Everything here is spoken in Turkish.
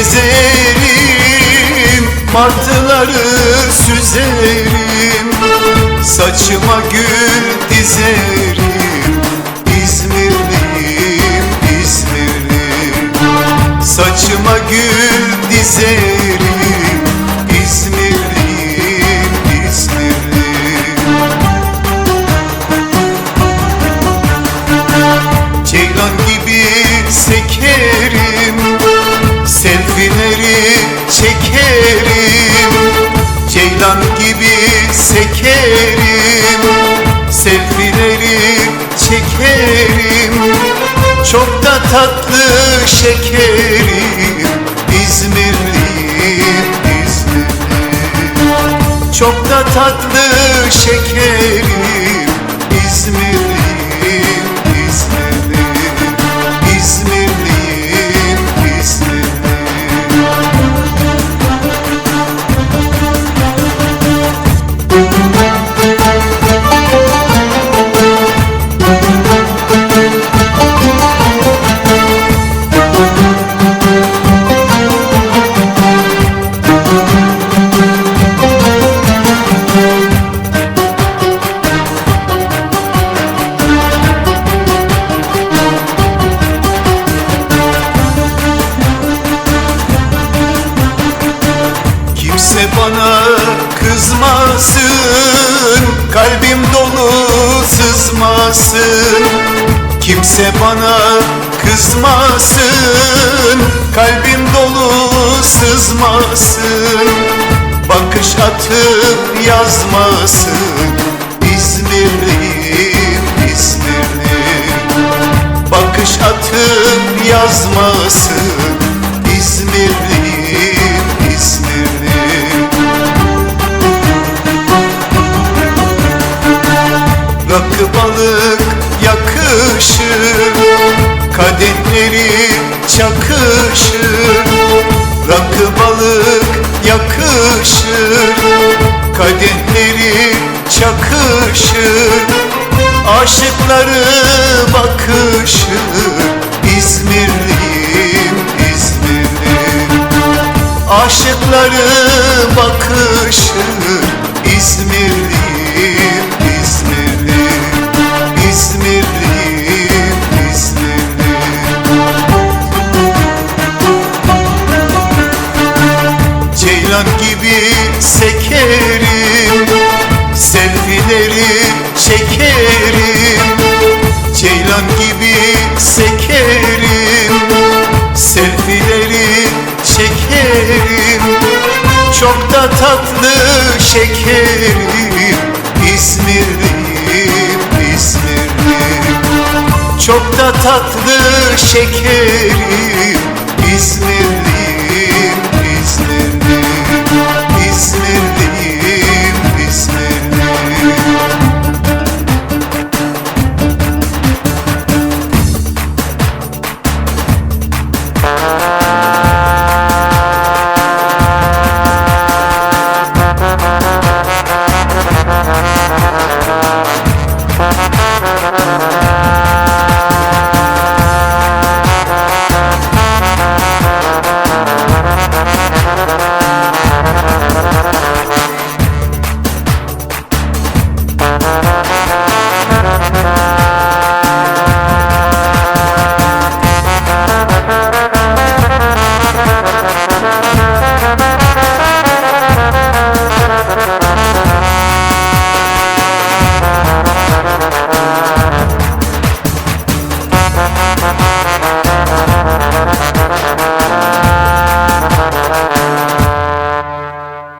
gezerim Martıları süzerim Saçıma gül dizerim. İzmirliyim, İzmirliyim. Saçıma gül dizerim. İzmirliyim, İzmirliyim. Ceylan gibi sekerim Selfileri çekerim Ceylan gibi sekerim. Selfileri çekerim Çok da tatlı şekerim. İzmirliyim, İzmirliyim. Çok da tatlı şekerim kızmasın Kalbim dolu sızmasın. Kimse bana kızmasın Kalbim dolu sızmasın. Bakış atıp yazmasın İzmirliyim, İzmirliyim Bakış atıp yazmasın Kadehleri çakışır Rakı balık yakışır Kadehleri çakışır Aşıkları bakışır İzmirliyim, İzmirliyim. Aşıkları bakışır İzmirliyim, Selfileri çekerim Ceylan gibi sekerim Selfileri çekerim. Çok da tatlı şekerim İzmirliyim, İzmirliyim. Çok da tatlı şekerim